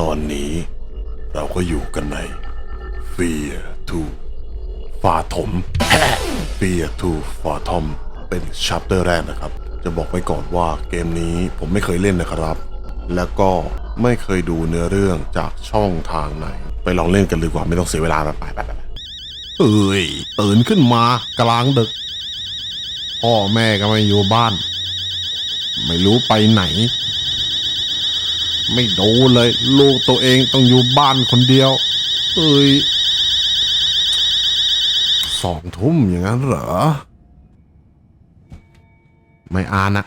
ตอนนี้เราก็อยู่กันใน Fear to ฟาถม Fear to ฟาทอมเป็นชัปเตอร์แรกนะครับ จะบอกไว้ก่อนว่าเกมนี้ผมไม่เคยเล่นนะครับ แล้วก็ไม่เคยดูเนื้อเรื่องจากช่องทางไหน ไปลองเล่นกันดีกว่าไม่ต้องเสียเวลาไปไปไปไปเอ้ยตื่นขึ้นมากลางดึก พ่อแม่ก็ไม่อยู่บ้าน ไม่รู้ไปไหน ไม่ดูเลย ลูกตัวเองต้องอยู่บ้านคนเดียว เอ้ยสองทุ่มอย่างนั้นเหรอ ไม่อ่านนะ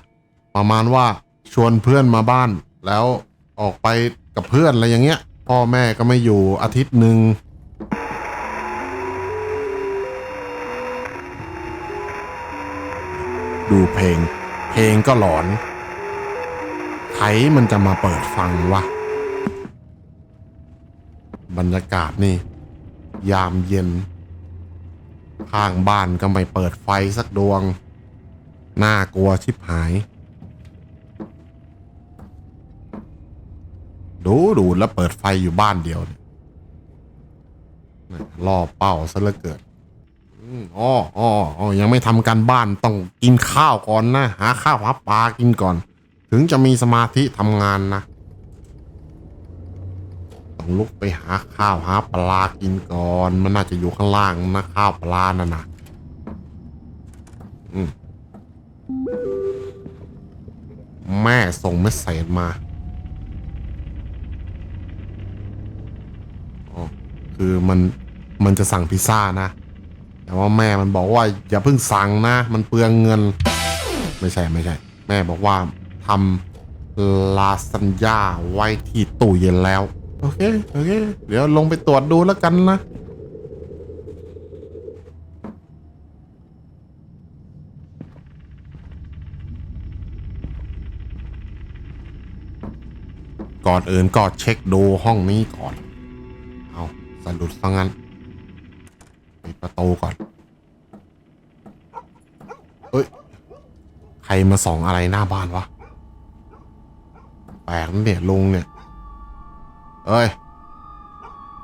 ประมาณว่าชวนเพื่อนมาบ้าน แล้วออกไปกับเพื่อนอะไรอย่างเงี้ย พ่อแม่ก็ไม่อยู่อาทิตย์หนึ่งดูเพลง เพลงก็หลอน ใครมันจะมาเปิดฟังวะ บรรยากาศนี่ ยามเย็น ข้างบ้านก็ไม่เปิดไฟสักดวง น่ากลัวชิบหาย ดูดูแล้วเปิดไฟอยู่บ้านเดียวเนี่ยล่อเป้าซะเหลือเกินอ๋ออ๋ออ๋อยังไม่ทำการบ้านต้องกินข้าวก่อนนะ หาข้าวหาปลากินก่อน ถึงจะมีสมาธิทำงานนะ ต้องลุกไปหาข้าวหาปลากินก่อน มันน่าจะอยู่ข้างล่างนะข้าวปลานั่นนะอืมแม่ส่งเมสเซจมาอ๋อคือมันมันจะสั่งพิซซ่านะ แต่ว่าแม่มันบอกว่าอย่าเพิ่งสั่งนะ มันเปลืองเงิน ไม่ใช่ไม่ใช่ แม่บอกว่าำลาสัญญาไว้ที่ตู้เย็นแล้ว โอเค โอเค เดี๋ยวลงไปตรวจดูแล้วกันนะ ก่อนอื่นก็เช็คดูห้องนี้ก่อน เอาสะดุดซะงั้นปิดประตูก่อนเฮ้ย ใครมาส่องอะไรหน้าบ้านวะ ลกนะเนี่ยลุงเนี่ยเอ้ย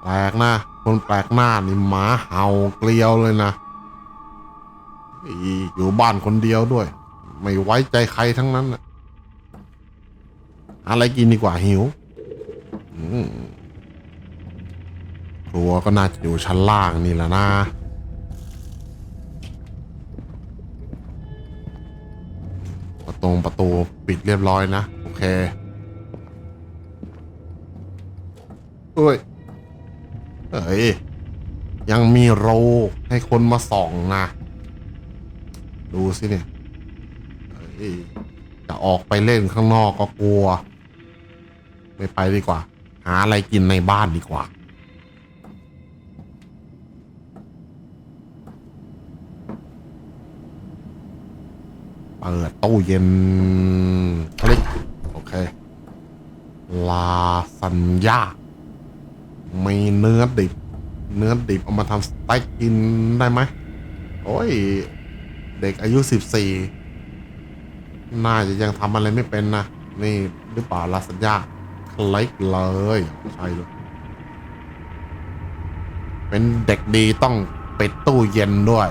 แปลกนะคนแปลกหน้านี่หมาเห่าเกลียวเลยนะอยู่บ้านคนเดียวด้วย ไม่ไว้ใจใครทั้งนั้นนะหาอะไรกินดีกว่าหิวครัวก็น่าจะอยู่ชั้นล่างนี่แหละนะประตูประตูปิดเรียบร้อยนะ โอเค เอ้ยเอ้ย ยังมีโรให้คนมาส่องนะ ดูสิเนี่ยเอ้ยจะออกไปเล่นข้างนอกก็กลัว ไม่ไปดีกว่า หาอะไรกินในบ้านดีกว่า เปิดตู้เย็นคลิกโอเค ลาสัญญา มีเนื้อดิบ เนื้อดิบเอามาทำสเต็กกินได้ไหมโอ้ย เด็กอายุสิบสี่น่าจะยังทำอะไรไม่เป็นนะ นี่หรือเปล่าลาสัญญาคลิกเลยใช่เลยเป็นเด็กดีต้องปิดตู้เย็นด้วย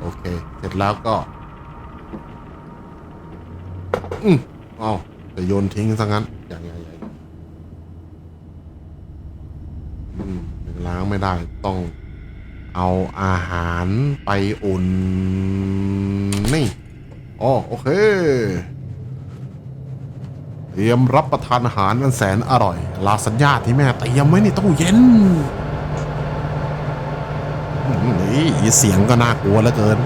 โอเค เสร็จแล้วก็ อืมอ๋อจะโยนทิ้งซะงั้น อย่างอย่างอย่างอืางไม่ได้ต้องเอาอาหารไปอุ่นนี่อ๋อโอเค เตรียมรับประทานอาหารอันแสนอร่อย ลาสัญญาที่แม่เตรียมไว้ในตู้เย็นนี่เสียงก็น่ากลัวเหลือเกิน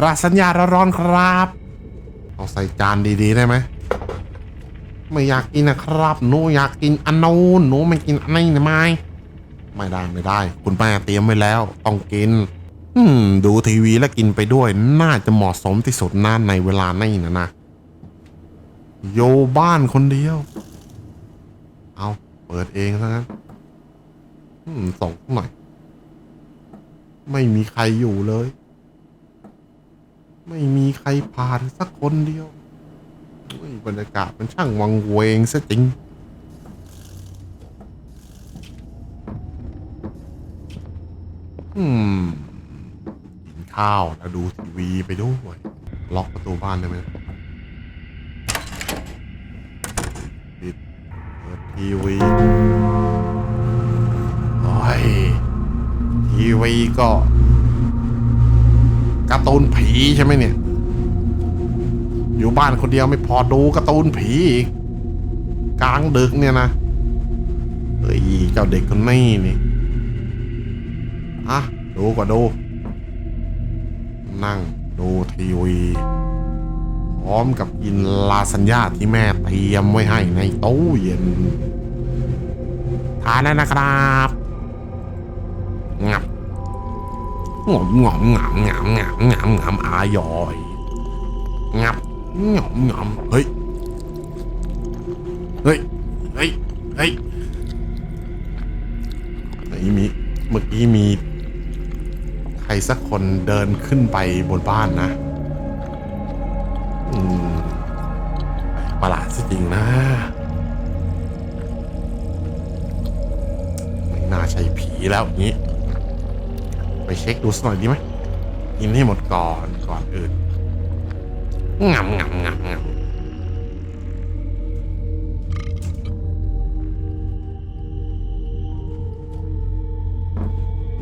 ราสัญญาร้อนครับเอาใส่จานดีๆได้ไหมไม่อยากกินนะครับหนูอยากกินอันนู้นหนูไม่กินอันนี้นะไม่ไม่ได้ไม่ได้ คุณแม่เตรียมไว้แล้ว ต้องกิน อืม ดูทีวีแล้วกินไปด้วย น่าจะเหมาะสมที่สุดน่าในเวลานี้นะนะอยู่บ้านคนเดียว เอาเปิดเองซะงั้นอืมส่องหน่อย ไม่มีใครอยู่เลย ไม่มีใครผ่านสักคนเดียวเฮ้ยบรรยากาศมันช่างวังเวงซะจริงอืมกินข้าวแล้วดูทีวีไปด้วยล็อกประตูบ้านได้ไหมปิดเปิดทีวีโอ้ยทีวีก็ การ์ตูนผีใช่ไหมเนี่ย อยู่บ้านคนเดียวไม่พอดูการ์ตูนผีอีกกลางดึกเนี่ยนะเฮ้ยเจ้าเด็กคนนี้นี่อะดูก็ดู นั่งดูทีวีพร้อมกับกินลาซานญาที่แม่เตรียมไว้ให้ในตู้เย็นทานแล้วนะครับ งับ งอมงอมงามงามงามงามงามอายอยงับงอมงอมเฮ้ยเฮ้ยเฮ้ยเฮ้ยไหนมีเมื่อกี้มีใครสักคนเดินขึ้นไปบนบ้านนะ อืมประหลาดซะจริงนะ ไม่น่าใช่ผีแล้วอย่างนี้ เช็คดูสักหน่อยดีไหมกินให้หมดก่อนก่อนอื่นงำงำงำงำ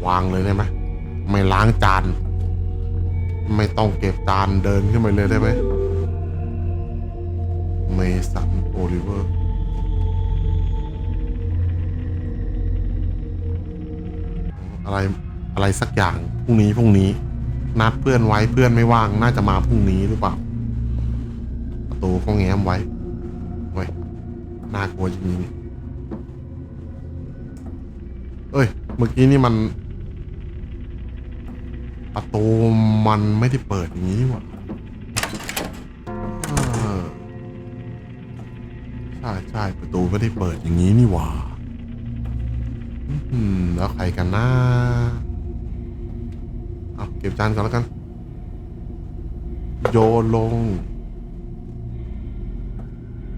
วางเลยได้ไหมไม่ล้างจาน ไม่ต้องเก็บจานเดินขึ้นไปเลยได้ไหมเมสันโอลิเวอร์อะไร อะไรสักอย่างพรุ่งนี้พรุ่งนี้ นัดเพื่อนไว้เพื่อนไม่ว่างน่าจะมาพรุ่งนี้หรือเปล่าประตูก็แง้มไว้เว้ยน่ากลัวจริงๆเอ้ย เมื่อกี้นี่มัน ประตูมันไม่ได้เปิดอย่างนี้ว่ะใช่ใช่ประตูไม่ได้เปิดอย่างนี้นี่หว่าแล้วใครกันนะ เอาเก็บจานก่อนแล้วกัน โยนลง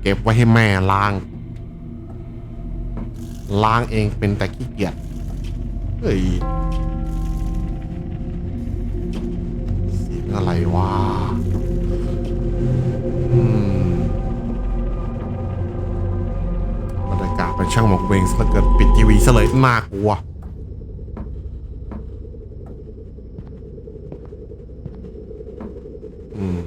เก็บไว้ให้แม่ล้าง ล้างเองเป็นแต่ขี้เกียจเฮ้ยเสียงอะไรวะบรรยากาศเป็นช่างหมอกเวงซะเหลือเกินปิดทีวีซะเลยน่ากลัว อืม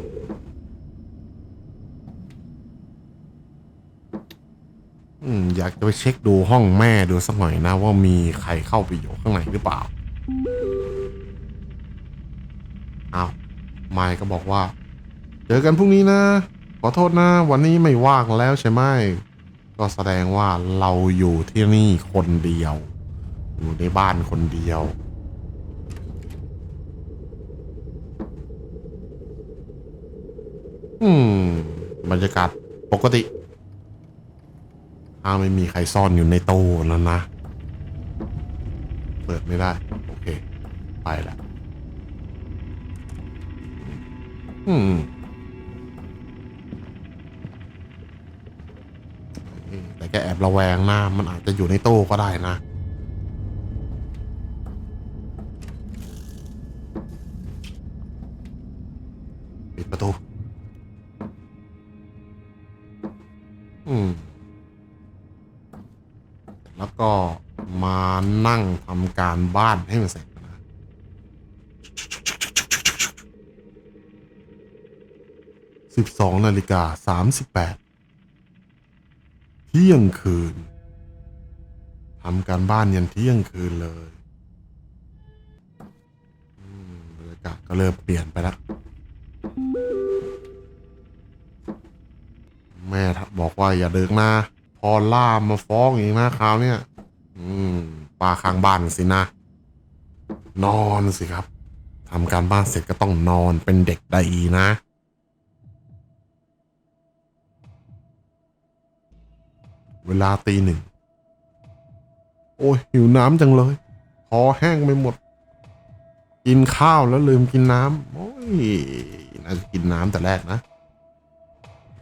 อืม อยากจะไปเช็คดูห้องแม่ดูสักหน่อยนะว่ามีใครเข้าไปอยู่ข้างในหรือเปล่าอ้าวไมค์ก็บอกว่า เจอกันพรุ่งนี้นะ ขอโทษนะ วันนี้ไม่ว่างแล้วใช่ไหมก็แสดงว่าเราอยู่ที่นี่คนเดียว อยู่ในบ้านคนเดียวอืมบรรยากาศปกติ ถ้าไม่มีใครซ่อนอยู่ในตู้แล้วนะ เปิดไม่ได้ โอเค ไปละอืมแต่แกแอบระแวงนะมันอาจจะอยู่ในตู้ก็ได้นะปิดประตู อืม ก็มานั่งทำการบ้านให้มันเสร็จนะสิบสองนาฬิกาสามสิบแปดเที่ยงคืนทำการบ้านยันเที่ยงคืนเลยอืมบรรยากาศก็เริ่มเปลี่ยนไปแล้วแม่บอกว่าอย่าดึกนะ พอล่ามาฟ้องอีกนะคราวเนี้ย อืมป้าข้างบ้านสินะ นอนสิครับ ทำการบ้านเสร็จก็ต้องนอนเป็นเด็กไดีนะ เวลาตีหนึ่ง โอ้ยหิวน้ำจังเลยคอแห้งไปหมด กินข้าวแล้วลืมกินน้ำโอ้ยน่าจะกินน้ำแต่แรกนะ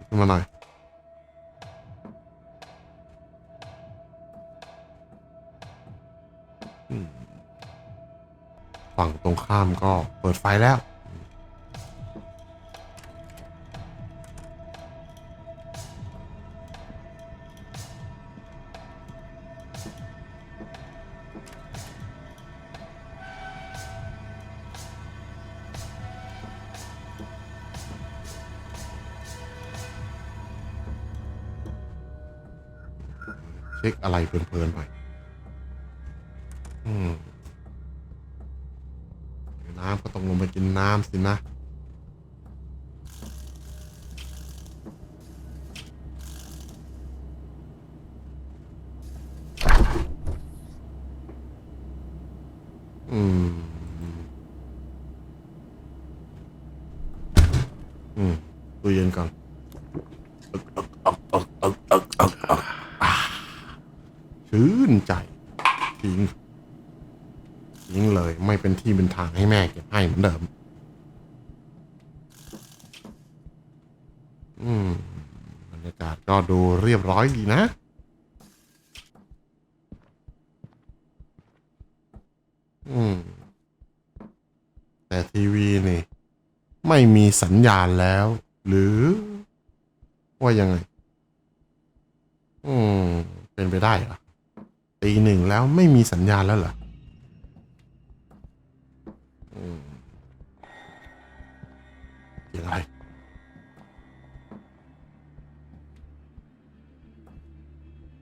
ขึ้นมาหน่อย ฝั่งตรงข้ามก็เปิดไฟแล้วเช็คอะไรเพลินๆหน่อย น้ำก็ต้องลงไปกินน้ำสินะ อืม อืมตู้เย็นก่อนอ่าชื่นใจจริง ทิ้ง เลย ไม่เป็นที่เป็นทางให้แม่เก็บให้เหมือนเดิม อืมบรรยากาศก็ดูเรียบร้อยดีนะอืม แต่ทีวีนี่ ไม่มีสัญญาณแล้ว หรือว่ายังไง อืม เป็นไปได้เหรอตีหนึ่งแล้วไม่มีสัญญาณแล้วเหรอ ยงอะไร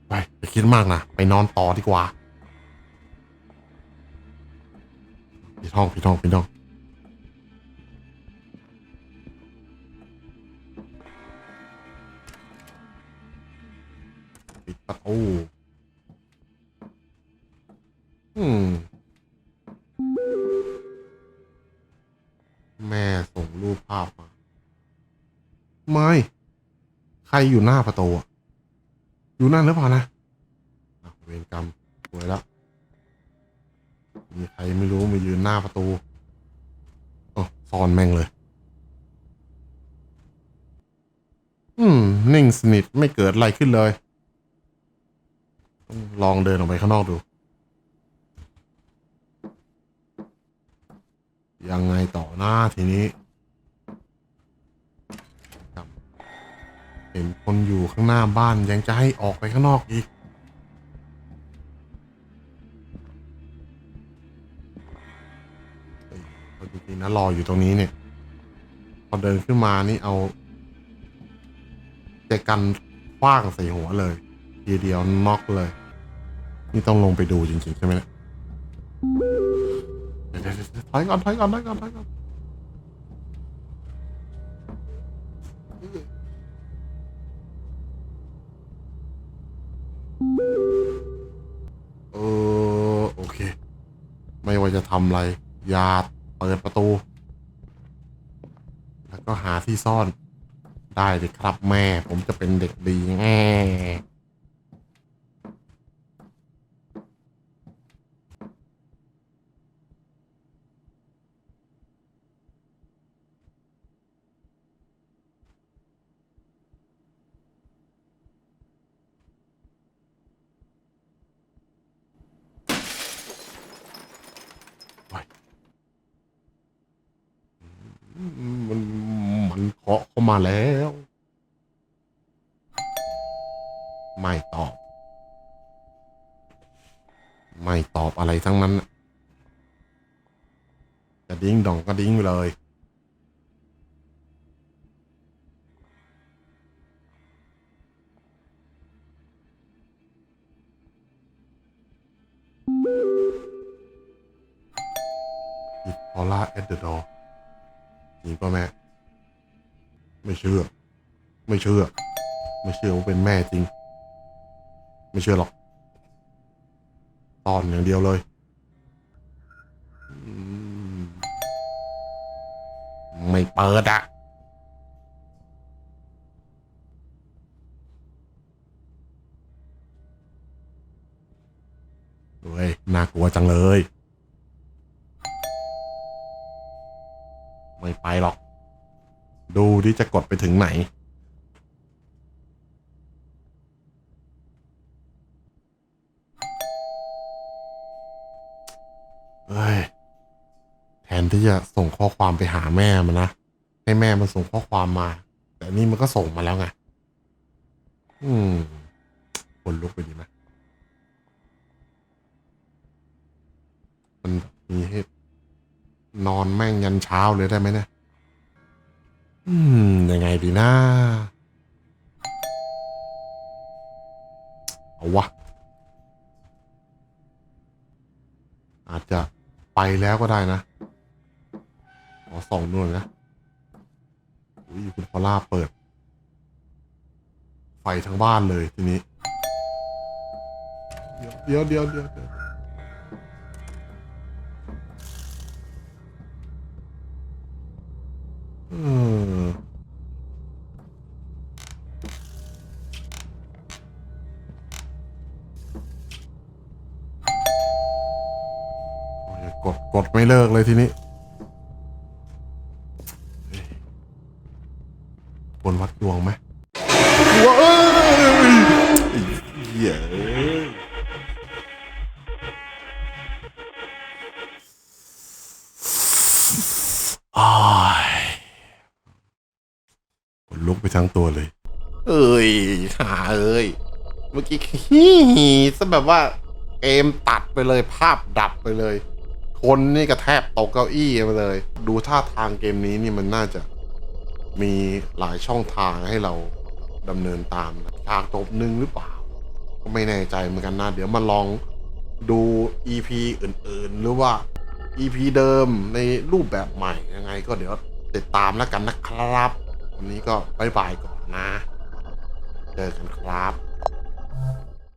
ไปไปคิดมากนะ ไปนอนต่อดีกว่าพี่ท่องพี่ท่องพี่ท่อง ไม่ใครอยู่หน้าประตูอะอยู่นั่นหรือเปล่านะเวรกรรมสวยแล้วมีใครไม่รู้มายืนหน้าประตูโอ้ซ่อนแม่งเลย อืม นิ่งสนิทไม่เกิดอะไรขึ้นเลย ลองเดินออกไปข้างนอกดู ยังไงต่อหน้าทีนี้ครับ เห็นคนอยู่ข้างหน้าบ้านยังจะให้ออกไปข้างนอกอีก จริงๆนะรออยู่ตรงนี้เนี่ย พอเดินขึ้นมานี่เอาแต่กันคว้างใส่หัวเลยทีเดียวน็อกเลย นี่ต้องลงไปดูจริงๆใช่ไหมเนี่ยถอยก่อนถอยก่อนถอยก่อนถอยก่อน ว่าจะทำอะไรอย่าเปิดประตู แล้วก็หาที่ซ่อนได้เลยครับแม่ ผมจะเป็นเด็กดีแง่ มันมันเคาะเข้ามาแล้ว ไม่ตอบ ไม่ตอบอะไรทั้งนั้นน่ะจะดิ้งดองก็ดิ้งไปเลย If Paula at the door จริงป่ะแม่ ไม่เชื่อ ไม่เชื่อ ไม่เชื่อว่าเป็นแม่จริง ไม่เชื่อหรอก ตอนอย่างเดียวเลยไม่เปิดอะเฮ้ยน่ากลัวจังเลย ไม่ไปหรอก ดูที่จะกดไปถึงไหนเฮ้ย แทนที่จะส่งข้อความไปหาแม่มันนะ ให้แม่มันส่งข้อความมา แต่นี่มันก็ส่งมาแล้วไง อืมคนลุกไปดีไหมมันมีให้นอนแม่งยันเช้าเลยได้ไหมเนี่ย อืม ยังไงดีนะเอาวะ อาจจะไปแล้วก็ได้นะ ขอส่องดูหน่อยนะอุ้ยคุณพอล่าเปิด ไฟทั้งบ้านเลยทีนี้ เดี๋ยวเดี๋ยวเดี๋ยวเดี๋ยว กดกดไม่เลิกเลยทีนี้าเอ้ย เมื่อกี้ฮี่ซะแบบว่าเกมตัดไปเลยภาพดับไปเลย คนนี่กระแทบตกเก้าอี้ไปเลย ดูท่าทางเกมนี้นี่มันน่าจะมีหลายช่องทางให้เราดำเนินตามฉากจบหนึ่งหรือเปล่า ก็ไม่แน่ใจเหมือนกันนะ เดี๋ยวมาลองดู EP อื่นๆ หรือว่า EP เดิมในรูปแบบใหม่ยังไง ก็เดี๋ยวติดตามแล้วกันนะครับ วันนี้ก็บายบายก่อนนะ เจอกันครับ